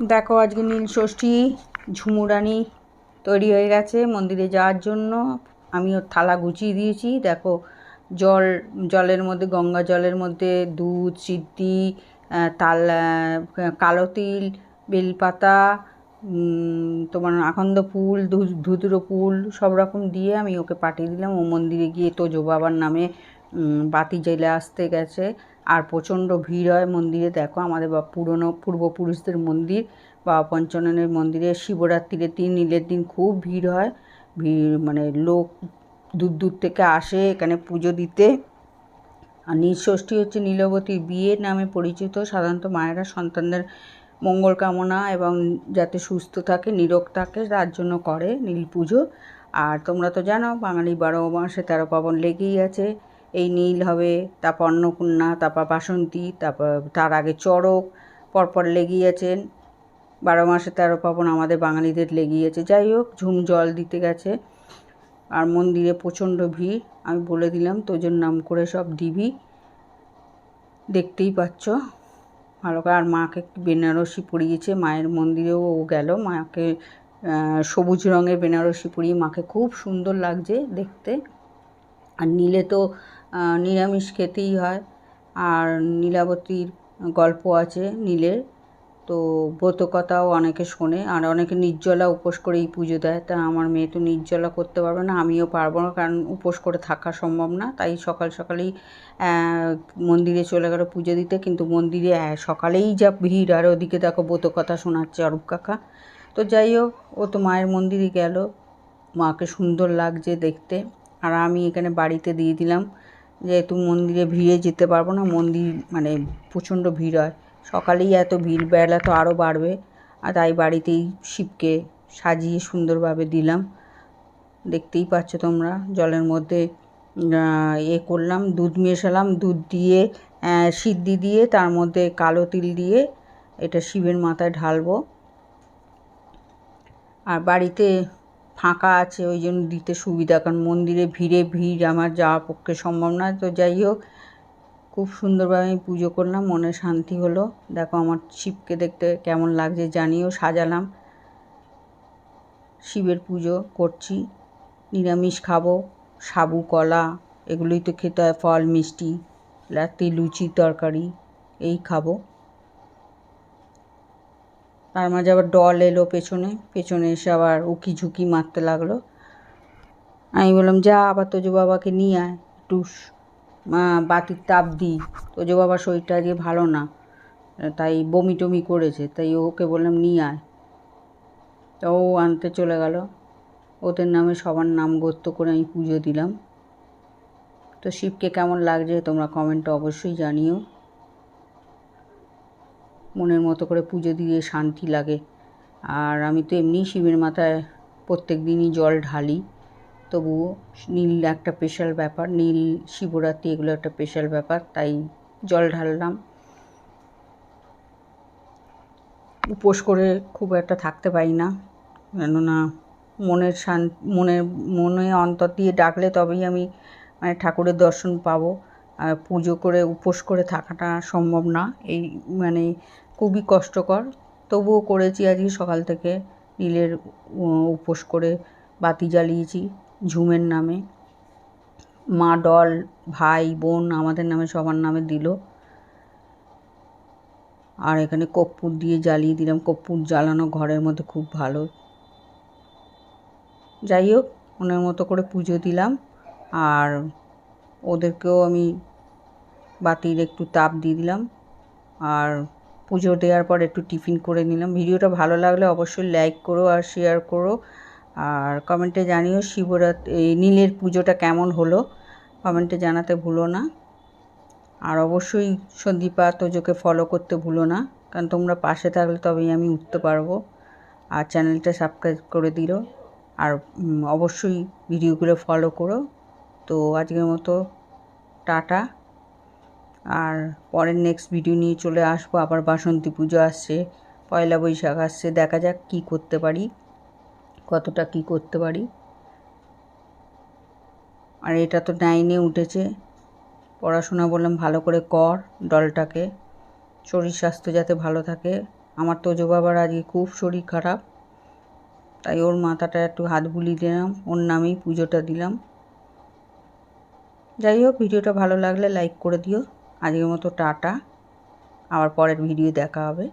দেখো, আজকে নীল ষষ্ঠী, ঝুমুরানি তৈরি হয়ে গেছে মন্দিরে যাওয়ার জন্য। আমি ওর থালা গুছিয়ে দিয়েছি। দেখো, জল, জলের মধ্যে, গঙ্গা জলের মধ্যে দুধ, সিদ্ধি তাল কালো তিল, বেলপাতা তোমার আকন্দ ফুল ধুতুরো ফুল, সব রকম দিয়ে আমি ওকে পাঠিয়ে দিলাম। ও মন্দিরে গিয়ে তোজো বাবার নামে বাতি জ্বেলে আসতে গেছে। আর প্রচণ্ড ভিড় হয় মন্দিরে। দেখো আমাদের বা পুরনো পূর্বপুরুষদের মন্দির বাবা পঞ্চাননের মন্দিরে শিবরাত্রির দিন নীলের দিন খুব ভিড় হয়। ভিড় মানে লোক দূর দূর থেকে আসে এখানে পুজো দিতে। আর নীলষষ্ঠী হচ্ছে নীলবতীর বিয়ে নামে পরিচিত। সাধারণত মায়েরা সন্তানদের মঙ্গল কামনা এবং যাতে সুস্থ থাকে, নিরোগ থাকে, তার জন্য করে নীল পুজো। আর তোমরা তো জানো বাঙালি বারো মাসে তেরো পাবন লেগেই আছে। এই নীল হবে, তারপর অন্নপূর্ণা, তারপর বাসন্তী, তারপর তার আগে চড়ক, পরপর লেগেই আছেন বারো মাসে তেরো পাবন আমাদের বাঙালিদের লেগেই আছে যাই হোক, ঝুম জল দিতে গেছে। আর মন্দিরে প্রচণ্ড ভিড়। আমি বলে দিলাম, তোজোর নাম করে সব দিবি। দেখতেই পাচ্ছ। ভালো করে। আর মাকে বেনারসি পরিয়েছে। মায়ের মন্দিরেও ও গেল। মাকে সবুজ রঙের বেনারসি পরিয়ে মাকে খুব সুন্দর লাগছে দেখতে। আর নীলে তো নিরামিষ খেতেই হয়। আর নীলাবতীর গল্প আছে নীলের। তো ব্রতকথাও অনেকে শোনে আর অনেকে নির্জলা উপোস করে এই পুজো দেয়। তা আমার মেয়ে তো নির্জলা করতে পারবে না, আমিও পারব না কারণ উপোস করে থাকা সম্ভব না। তাই সকাল সকালেই মন্দিরে চলে গেল পুজো দিতে। কিন্তু মন্দিরে সকালেই যা ভিড় আর ওদিকে দেখো ব্রতকথা শোনাচ্ছে অরূপ কাকা। তো যাই হোক, ও তো মায়ের মন্দিরে গেল। মাকে সুন্দর লাগছে দেখতে। আর আমি এখানে বাড়িতে দিয়ে দিলাম। যেহেতু মন্দিরে ভিড়ে যেতে পারব না, মন্দির মানে প্রচণ্ড ভিড় হয়। সকালেই এত ভিড়, বেলা তো আরও বাড়বে। আর তাই বাড়িতেই শিবকে সাজিয়ে সুন্দরভাবে দিলাম। দেখতেই পাচ্ছ তোমরা, জলের মধ্যে এ করলাম, দুধ মেশালাম, দুধ দিয়ে সিদ্ধি দিয়ে, তার মধ্যে কালো তিল দিয়ে এটা শিবের মাথায় ঢালবো। আর বাড়িতে ফাঁকা আছে, ওই জন্য দিতে সুবিধা, কারণ মন্দিরে ভিড়ে ভিড় আমার যাওয়ার পক্ষে সম্ভব না। তো যাই হোক, খুব সুন্দরভাবে আমি পুজো করলাম মনে শান্তি হলো। দেখো আমার শিবকে দেখতে কেমন লাগছে জানিও, সাজালাম। শিবের পুজো করছি, নিরামিষ খাব, সাবু, কলা, এগুলোই তো খেতে হয়, ফল, মিষ্টি রাতে লুচি, তরকারি, এই খাব। তার মাঝে আবার ডল এলো পেছনে পেছনে এসে আবার উকি ঝুঁকি মারতে লাগল। আমি বললাম, যা, আবার তোজো বাবাকে নিয়ে আয়, একটু বাতির তাপ দিই তোজো বাবার শরীরটা আজকে ভালো না, তাই বমি টমি করেছে, তাই ওকে বললাম, নিয়ে আয়। তো ও আনতে চলে গেল। ওদের নামে সবার নাম গোত্র করে আমি পুজো দিলাম। তো শিবকে কেমন লাগছে তোমরা কমেন্টে অবশ্যই জানিও। মনের মতো করে পুজো দিয়ে শান্তি লাগে। আর আমি তো এমনিই শিবের মাথায় প্রত্যেক দিনই জল ঢালি। তবুও নীল একটা স্পেশাল ব্যাপার, নীল শিবরাত্রি এগুলো একটা স্পেশাল ব্যাপার, তাই জল ঢাললাম। উপোস করে খুব একটা থাকতে পারি না। কেননা মনের শান মনের মনে অন্তর দিয়ে ডাকলে তবেই আমি মানে ঠাকুরের দর্শন পাবো। আর পুজো করে, উপোস করে থাকাটা সম্ভব না। এই মানে খুবই কষ্টকর। তবুও করেছি আজকে সকাল থেকে নীলের উপোস করে বাতি জ্বালিয়েছি ঝুমের নামে। মা, ডল, ভাই, বোন আমাদের নামে সবার নামে দিল। আর এখানে কর্পূর দিয়ে জ্বালিয়ে দিলাম। কর্পূর জ্বালানো ঘরের মধ্যে খুব ভালো। যাই হোক, ওনার মতো করে পুজো দিলাম। আর ওদেরকেও আমি বাতির একটু তাপ দিয়ে দিলাম। আর পুজো দেওয়ার পর একটু টিফিন করে নিলাম। ভিডিওটা ভালো লাগলে অবশ্যই লাইক করো আর শেয়ার করো। আর কমেন্টে জানিও শিবরাত, এই নীলের পুজোটা কেমন হলো? কমেন্টে জানাতে ভুলো না। আর অবশ্যই সন্দীপা তোজোকে ফলো করতে ভুলো না। কারণ তোমরা পাশে থাকলে তবেই আমি উঠতে পারব। আর চ্যানেলটা সাবস্ক্রাইব করে দিও আর অবশ্যই ভিডিওগুলো ফলো করো। তো আজকের মতো টাটা। আর পরের নেক্সট ভিডিও নিয়ে চলে আসব। আবার বাসন্তী পুজো আসছে, পয়লা বৈশাখ আসছে। দেখা যাক কী করতে পারি, কতটা কী করতে পারি। আর এটা তো নাইনে উঠেছে। পড়াশোনা বললাম ভালো করে কর ডলটাকে শরীর স্বাস্থ্য যাতে ভালো থাকে। আমার তোজো বাবার আজকে খুব শরীর খারাপ। তাই ওর মাথাটা একটু হাত বুলিয়ে দিলাম। ওর নামেই পুজোটা দিলাম। যাই হোক ভিডিওটা ভালো লাগলে লাইক করে দিও। আজকের মতো টাটা। আবার পরের ভিডিও দেখা হবে।